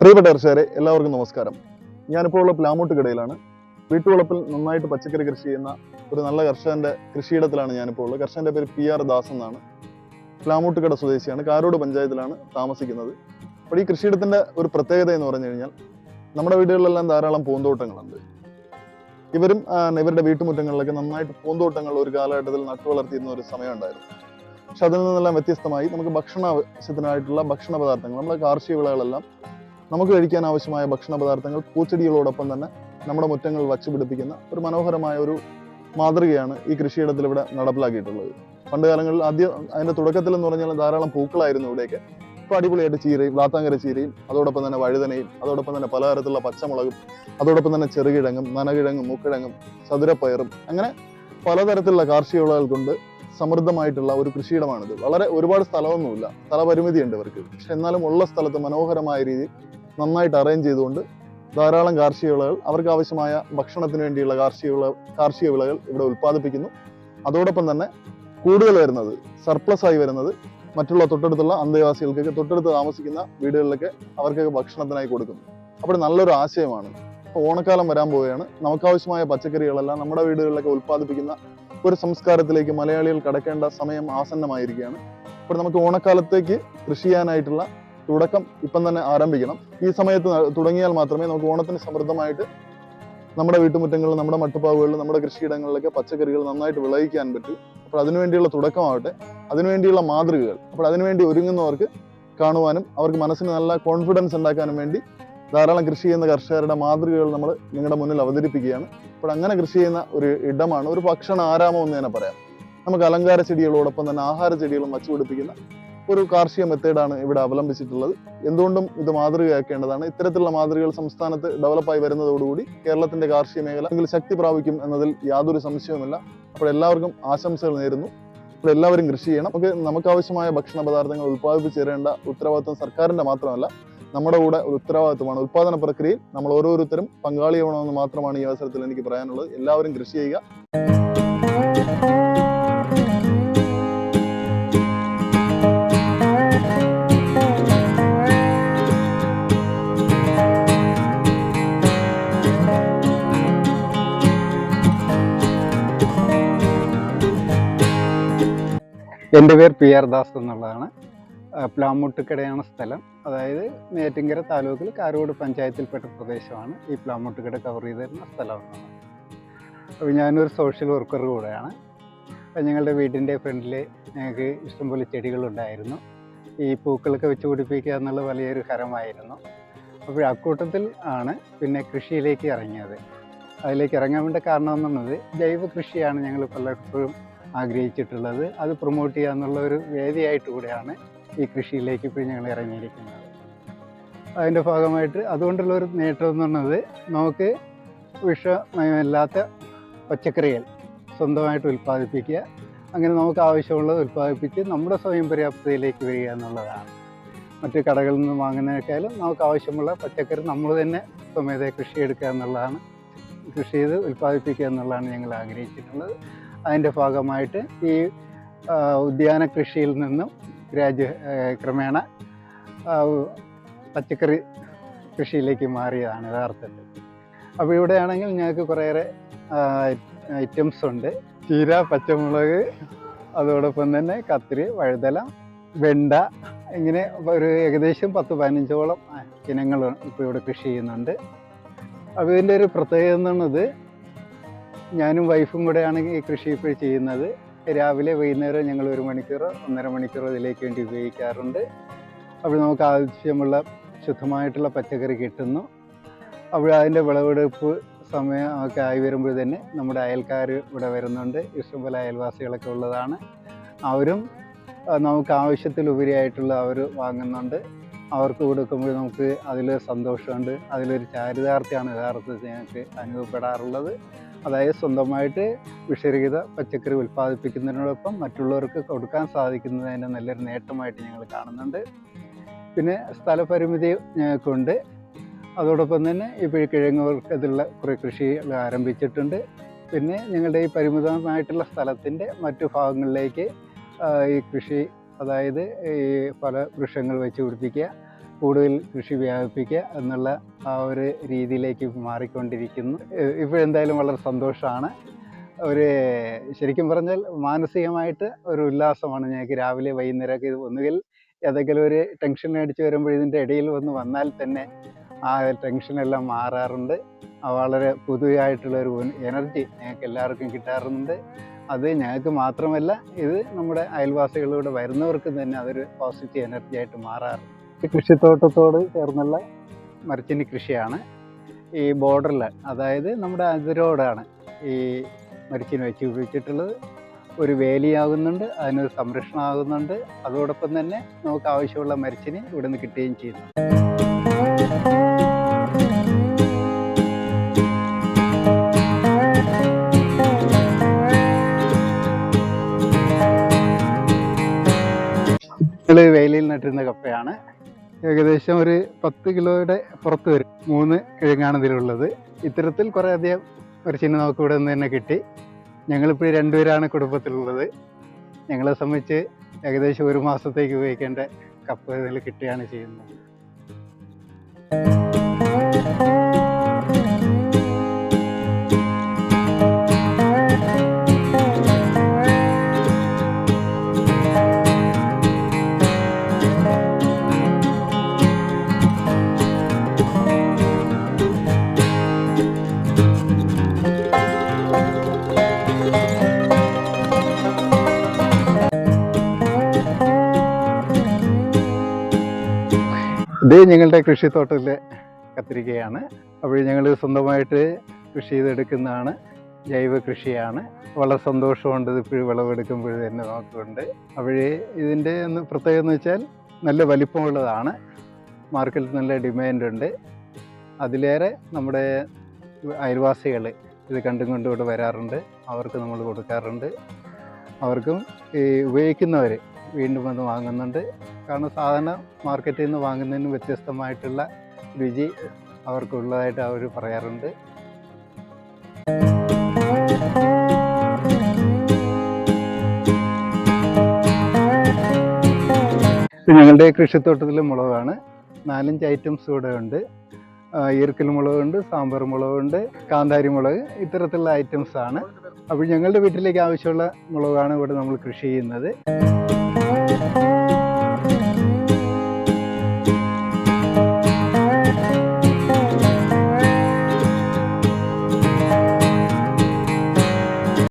പ്രിയപ്പെട്ട കർഷകരെ എല്ലാവർക്കും നമസ്കാരം. ഞാനിപ്പോൾ ഉള്ള പ്ലാമൂട്ട് കടയിലാണ് വീട്ടുവളപ്പിൽ നന്നായിട്ട് പച്ചക്കറി കൃഷി ചെയ്യുന്ന ഒരു നല്ല കർഷകന്റെ കൃഷിയിടത്തിലാണ് ഞാനിപ്പോൾ ഉള്ളത്. കർഷകന്റെ പേര് പി ആർ ദാസ് എന്നാണ്. പ്ലാമൂട്ടുകട സ്വദേശിയാണ്. കാരോട് പഞ്ചായത്തിലാണ് താമസിക്കുന്നത്. അപ്പോൾ ഈ കൃഷിയിടത്തിന്റെ ഒരു പ്രത്യേകത എന്ന് പറഞ്ഞു കഴിഞ്ഞാൽ നമ്മുടെ വീടുകളിലെല്ലാം ധാരാളം പൂന്തോട്ടങ്ങളുണ്ട്. ഇവരും ഇവരുടെ വീട്ടുമുറ്റങ്ങളിലൊക്കെ നന്നായിട്ട് പൂന്തോട്ടങ്ങൾ ഒരു കാലഘട്ടത്തിൽ നട്ടു വളർത്തിയിരുന്ന ഒരു സമയമുണ്ടായിരുന്നു പക്ഷെ അതിൽ നിന്നെല്ലാം വ്യത്യസ്തമായി നമുക്ക് ഭക്ഷണ ആവശ്യത്തിനായിട്ടുള്ള ഭക്ഷണ പദാർത്ഥങ്ങൾ നമ്മുടെ കാർഷിക വിളകളെല്ലാം നമുക്ക് കഴിക്കാൻ ആവശ്യമായ ഭക്ഷണ പദാർത്ഥങ്ങൾ പൂച്ചെടികളോടൊപ്പം തന്നെ നമ്മുടെ മുറ്റങ്ങൾ വച്ചുപിടിപ്പിക്കുന്ന ഒരു മനോഹരമായ ഒരു മാതൃകയാണ് ഈ കൃഷിയിടത്തിൽ ഇവിടെ നടപ്പിലാക്കിയിട്ടുള്ളത്. പണ്ട് കാലങ്ങളിൽ ആദ്യം അതിന്റെ തുടക്കത്തിൽ എന്ന് പറഞ്ഞാൽ ധാരാളം പൂക്കളായിരുന്നു ഇവിടെയൊക്കെ. ഇപ്പോൾ അടിപൊളിയായിട്ട് ചീരയും വാത്താങ്കര ചീരയും അതോടൊപ്പം തന്നെ വഴുതനയും അതോടൊപ്പം തന്നെ പലതരത്തിലുള്ള പച്ചമുളകും അതോടൊപ്പം തന്നെ ചെറുകിഴങ്ങും നനകിഴങ്ങും മുക്കിഴങ്ങും ചതുരപ്പയറും അങ്ങനെ പലതരത്തിലുള്ള കാർഷിക വിളകൾ കൊണ്ട് സമൃദ്ധമായിട്ടുള്ള ഒരു കൃഷിയിടമാണിത്. വളരെ ഒരുപാട് സ്ഥലമൊന്നുമില്ല. സ്ഥലപരിമിതിയുണ്ട് ഇവർക്ക്. പക്ഷെ എന്നാലും ഉള്ള സ്ഥലത്ത് മനോഹരമായ രീതിയിൽ നന്നായിട്ട് അറേഞ്ച് ചെയ്തുകൊണ്ട് ധാരാളം കാർഷിക വിളകൾ അവർക്ക് ആവശ്യമായ ഭക്ഷണത്തിന് വേണ്ടിയുള്ള കാർഷിക വിള കാർഷിക വിളകൾ ഇവിടെ ഉൽപ്പാദിപ്പിക്കുന്നു. അതോടൊപ്പം തന്നെ കൂടുതൽ വരുന്നത് സർപ്ലസ് ആയി വരുന്നത് മറ്റുള്ള തൊട്ടടുത്തുള്ള അന്തേവാസികൾക്കൊക്കെ തൊട്ടടുത്ത് താമസിക്കുന്ന വീടുകളിലൊക്കെ അവർക്കൊക്കെ ഭക്ഷണത്തിനായി കൊടുക്കുന്നു. അപ്പോൾ നല്ലൊരു ആശയമാണ്. ഓണക്കാലം വരാൻ പോവുകയാണ്. നമുക്കാവശ്യമായ പച്ചക്കറികളെല്ലാം നമ്മുടെ വീടുകളിലൊക്കെ ഉൽപ്പാദിപ്പിക്കുന്ന ഒരു സംസ്കാരത്തിലേക്ക് മലയാളികൾ കടക്കേണ്ട സമയം ആസന്നമായിരിക്കുകയാണ്. അപ്പോൾ നമുക്ക് ഓണക്കാലത്തേക്ക് കൃഷി ചെയ്യാനായിട്ടുള്ള തുടക്കം ഇപ്പം തന്നെ ആരംഭിക്കണം. ഈ സമയത്ത് തുടങ്ങിയാൽ മാത്രമേ നമുക്ക് ഓണത്തിന് സമൃദ്ധമായിട്ട് നമ്മുടെ വീട്ടുമുറ്റങ്ങളിൽ നമ്മുടെ മട്ടുപ്പാവുകളിൽ നമ്മുടെ കൃഷിയിടങ്ങളിലൊക്കെ പച്ചക്കറികൾ നന്നായിട്ട് വിളയിക്കാൻ പറ്റും. അപ്പോൾ അതിനുവേണ്ടിയുള്ള തുടക്കമാവട്ടെ. അതിനുവേണ്ടിയുള്ള മാതൃകകൾ. അപ്പോൾ അതിനുവേണ്ടി ഒരുങ്ങുന്നവർക്ക് കാണുവാനും അവർക്ക് മനസ്സിന് നല്ല കോൺഫിഡൻസ് ഉണ്ടാക്കാനും വേണ്ടി ധാരാളം കൃഷി ചെയ്യുന്ന കർഷകരുടെ മാതൃകകൾ നമ്മൾ നിങ്ങളുടെ മുന്നിൽ അവതരിപ്പിക്കുകയാണ്. അപ്പോൾ അങ്ങനെ കൃഷി ചെയ്യുന്ന ഒരു ഇടമാണ്. ഒരു ഭക്ഷണ ആരാമം എന്ന് തന്നെ പറയാം. നമുക്ക് അലങ്കാര ചെടികളോടൊപ്പം തന്നെ ആഹാര ചെടികളും വച്ചുപിടിപ്പിക്കുന്ന ഒരു കാർഷിക മെത്തേഡാണ് ഇവിടെ അവലംബിച്ചിട്ടുള്ളത്. എന്തുകൊണ്ടും ഇത് മാതൃകയാക്കേണ്ടതാണ്. ഇത്തരത്തിലുള്ള മാതൃകകൾ സംസ്ഥാനത്ത് ഡെവലപ്പായി വരുന്നതോടുകൂടി കേരളത്തിന്റെ കാർഷിക മേഖല ശക്തി പ്രാപിക്കും എന്നതിൽ യാതൊരു സംശയവുമില്ല. അപ്പോൾ എല്ലാവർക്കും ആശംസകൾ നേരുന്നു. അപ്പോൾ എല്ലാവരും കൃഷി ചെയ്യണം. നമുക്ക് നമുക്ക് ആവശ്യമായ ഭക്ഷണ പദാർത്ഥങ്ങൾ ഉൽപ്പാദിപ്പിച്ചു തരേണ്ട ഉത്തരവാദിത്വം സർക്കാരിന്റെ മാത്രമല്ല നമ്മുടെ കൂടെ ഒരു ഉത്തരവാദിത്വമാണ്. ഉത്പാദന പ്രക്രിയയിൽ നമ്മൾ ഓരോരുത്തരും പങ്കാളിയാവണമെന്ന് മാത്രമാണ് ഈ അവസരത്തിൽ എനിക്ക് പറയാനുള്ളത്. എല്ലാവരും കൃഷി ചെയ്യുക. എന്റെ പേര് പി ആർ ദാസ് എന്നുള്ളതാണ്. പ്ലാമുട്ടുകടയാണ് സ്ഥലം. അതായത് നേറ്റിങ്കര താലൂക്കിൽ കാരോട് പഞ്ചായത്തിൽപ്പെട്ട പ്രദേശമാണ് ഈ പ്ലാമൂട്ടുകട കവർ ചെയ്ത് തരുന്ന സ്ഥലമാണ് അപ്പോൾ ഞാനൊരു സോഷ്യൽ വർക്കർ കൂടെയാണ്. ഞങ്ങളുടെ വീടിന്റെ ഫ്രണ്ടിൽ ഞങ്ങൾക്ക് ഇഷ്ടംപോലെ ചെടികളുണ്ടായിരുന്നു. ഈ പൂക്കളൊക്കെ വെച്ച് പിടിപ്പിക്കുക എന്നുള്ള വലിയൊരു ഹരമായിരുന്നു. അപ്പോൾ അക്കൂട്ടത്തിൽ ആണ് പിന്നെ കൃഷിയിലേക്ക് ഇറങ്ങിയത്. അതിലേക്ക് ഇറങ്ങാൻ വേണ്ട കാരണം എന്നുള്ളത് ജൈവ കൃഷിയാണ് ഞങ്ങൾ പലപ്പോഴും ആഗ്രഹിച്ചിട്ടുള്ളത്. അത് പ്രൊമോട്ട് ചെയ്യുക എന്നുള്ള ഒരു വേദിയായിട്ട് കൂടെയാണ് ഈ കൃഷിയിലേക്ക് ഇപ്പോൾ ഞങ്ങൾ ഇറങ്ങിയിരിക്കുന്നത്. അതിന്റെ ഭാഗമായിട്ട് അതുകൊണ്ടുള്ള ഒരു നേട്ടം എന്ന് പറയുന്നത് നമുക്ക് വിഷമയമില്ലാത്ത പച്ചക്കറികൾ സ്വന്തമായിട്ട് ഉൽപ്പാദിപ്പിക്കുക അങ്ങനെ നമുക്ക് ആവശ്യമുള്ളത് ഉൽപ്പാദിപ്പിച്ച് നമ്മുടെ സ്വയം പര്യാപ്തതയിലേക്ക് വരിക എന്നുള്ളതാണ്. മറ്റ് കടകളിൽ നിന്ന് വാങ്ങുന്നതിനേക്കാളും നമുക്ക് ആവശ്യമുള്ള പച്ചക്കറി നമ്മൾ തന്നെ സ്വമേധയ കൃഷി എടുക്കുക എന്നുള്ളതാണ് കൃഷി ചെയ്ത് ഉൽപ്പാദിപ്പിക്കുക എന്നുള്ളതാണ് ഞങ്ങൾ ആഗ്രഹിച്ചിട്ടുള്ളത്. അതിന്റെ ഭാഗമായിട്ട് ഈ ഉദ്യാന കൃഷിയിൽ നിന്നും ഗ്രാജു ക്രമേണ പച്ചക്കറി കൃഷിയിലേക്ക് മാറിയതാണ് യഥാർത്ഥത്തിൽ. അപ്പോൾ ഇവിടെയാണെങ്കിൽ ഞങ്ങൾക്ക് കുറേയേറെ ഐറ്റംസ് ഉണ്ട്. ചീര പച്ചമുളക് അതോടൊപ്പം തന്നെ കത്തിരി വഴുതല വെണ്ട ഇങ്ങനെ ഒരു ഏകദേശം പത്ത് പതിനഞ്ചോളം ഇനങ്ങൾ ഇപ്പോൾ ഇവിടെ കൃഷി ചെയ്യുന്നുണ്ട്. അപ്പോൾ ഇതിന്റെ ഒരു പ്രത്യേകത എന്നുള്ളത് ഞാനും വൈഫും കൂടെയാണ് ഈ കൃഷി ഇപ്പോൾ ചെയ്യുന്നത്. രാവിലെ വൈകുന്നേരം ഞങ്ങൾ ഒരു മണിക്കൂറോ ഒന്നര മണിക്കൂറോ ഇതിലേക്ക് വേണ്ടി ഉപയോഗിക്കാറുണ്ട്. അപ്പോൾ നമുക്ക് ആവശ്യമുള്ള ശുദ്ധമായിട്ടുള്ള പച്ചക്കറി കിട്ടുന്നു. അപ്പോൾ അതിന്റെ വിളവെടുപ്പ് സമയമൊക്കെ ആയി വരുമ്പോൾ തന്നെ നമ്മുടെ അയൽക്കാർ ഇവിടെ വരുന്നുണ്ട്. ഇഷ്ടംപോലെ അയൽവാസികളൊക്കെ ഉള്ളതാണ്. അവരും നമുക്ക് ആവശ്യത്തിലുപരിയായിട്ടുള്ള അവർ വാങ്ങുന്നുണ്ട്. അവർക്ക് കൊടുക്കുമ്പോൾ നമുക്ക് അതിൽ സന്തോഷമുണ്ട്. അതിലൊരു ചാരിതാർത്ഥ്യമാണ് യഥാർത്ഥത്തിൽ ഞങ്ങൾക്ക് അനുഭവപ്പെടാറുള്ളത്. അതായത് സ്വന്തമായിട്ട് വിഷരഹിത പച്ചക്കറി ഉൽപ്പാദിപ്പിക്കുന്നതിനോടൊപ്പം മറ്റുള്ളവർക്ക് കൊടുക്കാൻ സാധിക്കുന്നതിന്റെ നല്ലൊരു നേട്ടമായിട്ട് ഞങ്ങൾ കാണുന്നുണ്ട്. പിന്നെ സ്ഥലപരിമിതി ഞങ്ങൾക്കുണ്ട് അതോടൊപ്പം തന്നെ ഇപ്പോൾ ഈ കിഴങ്ങ് വർഗത്തിലുള്ള കുറേ കൃഷികൾ ആരംഭിച്ചിട്ടുണ്ട്. പിന്നെ ഞങ്ങളുടെ ഈ പരിമിതമായിട്ടുള്ള സ്ഥലത്തിന്റെ മറ്റു ഭാഗങ്ങളിലേക്ക് ഈ കൃഷി അതായത് ഈ പല വൃക്ഷങ്ങൾ വെച്ച് പിടിപ്പിക്കുക കൂടുതൽ കൃഷി വ്യാപിപ്പിക്കുക എന്നുള്ള ആ ഒരു രീതിയിലേക്ക് മാറിക്കൊണ്ടിരിക്കുന്നു. ഇപ്പോൾ എന്തായാലും വളരെ സന്തോഷമാണ്. ഒരു ശരിക്കും പറഞ്ഞാൽ മാനസികമായിട്ട് ഒരു ഉല്ലാസമാണ്. ഞങ്ങൾക്ക് രാവിലെ വൈകുന്നേരമൊക്കെ ഇത് ഒന്നുകിൽ ഏതെങ്കിലും ഒരു ടെൻഷൻ അടിച്ച് വരുമ്പോൾ ഇതിന്റെ ഇടയിൽ വന്ന് വന്നാൽ തന്നെ ആ ടെൻഷനെല്ലാം മാറാറുണ്ട്. വളരെ പുതുതായിട്ടുള്ള ഒരു എനർജി ഞങ്ങൾക്ക് എല്ലാവർക്കും കിട്ടാറുണ്ട്. അത് ഞങ്ങൾക്ക് മാത്രമല്ല ഇത് നമ്മുടെ അയൽവാസികളിലൂടെ വരുന്നവർക്കും തന്നെ അതൊരു പോസിറ്റീവ് എനർജി ആയിട്ട് മാറാറുണ്ട്. കൃഷിത്തോട്ടത്തോട് ചേർന്നുള്ള മരച്ചിനി കൃഷിയാണ്. ഈ ബോർഡറിൽ അതായത് നമ്മുടെ അതിരോടാണ് ഈ മരച്ചിനി വെച്ച് ഉപയോഗിച്ചിട്ടുള്ളത്. ഒരു വേലിയാകുന്നുണ്ട് അതിനൊരു സംരക്ഷണമാകുന്നുണ്ട്. അതോടൊപ്പം തന്നെ നമുക്ക് ആവശ്യമുള്ള മരച്ചിനി ഇവിടെ നിന്ന് കിട്ടുകയും ചെയ്യുന്നു. ഞങ്ങൾ വെയിലിൽ നട്ടിരുന്ന കപ്പയാണ്. ഏകദേശം ഒരു പത്ത് കിലോയുടെ പുറത്ത് വരും. മൂന്ന് കിഴങ്ങാണ് ഇതിലുള്ളത്. ഇത്തരത്തിൽ കുറേ അധികം ചിഹ്നം നമുക്ക് ഇവിടെ നിന്ന് തന്നെ കിട്ടി. ഞങ്ങളിപ്പോൾ രണ്ടുപേരാണ് കുടുംബത്തിലുള്ളത്. ഞങ്ങളെ സംബന്ധിച്ച് ഏകദേശം ഒരു മാസത്തേക്ക് ഉപയോഗിക്കേണ്ട കപ്പ ഇതിൽ കിട്ടുകയാണ് ചെയ്യുന്നത്. ഇത് ഞങ്ങളുടെ കൃഷിത്തോട്ടത്തിലെ കത്തിരിക്കയാണ്. അപ്പോൾ ഞങ്ങൾ സ്വന്തമായിട്ട് കൃഷി ചെയ്തെടുക്കുന്നതാണ് ജൈവ കൃഷിയാണ്. വളരെ സന്തോഷമുണ്ട് ഇപ്പോഴും വിളവെടുക്കുമ്പോൾ തന്നെ നോക്കുന്നുണ്ട്. അപ്പോൾ ഇതിന്റെ ഒന്ന് പ്രത്യേകത എന്ന് വെച്ചാൽ നല്ല വലിപ്പമുള്ളതാണ്. മാർക്കറ്റിൽ നല്ല ഡിമാൻഡ് ഉണ്ട് അതിലേറെ നമ്മുടെ അയൽവാസികൾ ഇത് കണ്ടും കൊണ്ടും ഇവിടെ വരാറുണ്ട്. അവർക്ക് നമ്മൾ കൊടുക്കാറുണ്ട്. അവർക്കും ഈ ഉപയോഗിക്കുന്നവർ വീണ്ടും വന്ന് വാങ്ങുന്നുണ്ട്. കാരണം സാധാരണ മാർക്കറ്റിൽ നിന്ന് വാങ്ങുന്നതിന് വ്യത്യസ്തമായിട്ടുള്ള രുചി അവർക്കുള്ളതായിട്ട് അവർ പറയാറുണ്ട്. ഞങ്ങളുടെ കൃഷിത്തോട്ടത്തിലെ മുളകാണ്. നാലഞ്ച് ഐറ്റംസ് ഇവിടെ ഉണ്ട് ഈർക്കൽ മുളകുണ്ട് സാമ്പാർ മുളകുണ്ട് കാന്താരി മുളക് ഇത്തരത്തിലുള്ള ഐറ്റംസ് ആണ്. അപ്പോൾ ഞങ്ങളുടെ വീട്ടിലേക്ക് ആവശ്യമുള്ള മുളകാണ് ഇവിടെ നമ്മൾ കൃഷി ചെയ്യുന്നത്.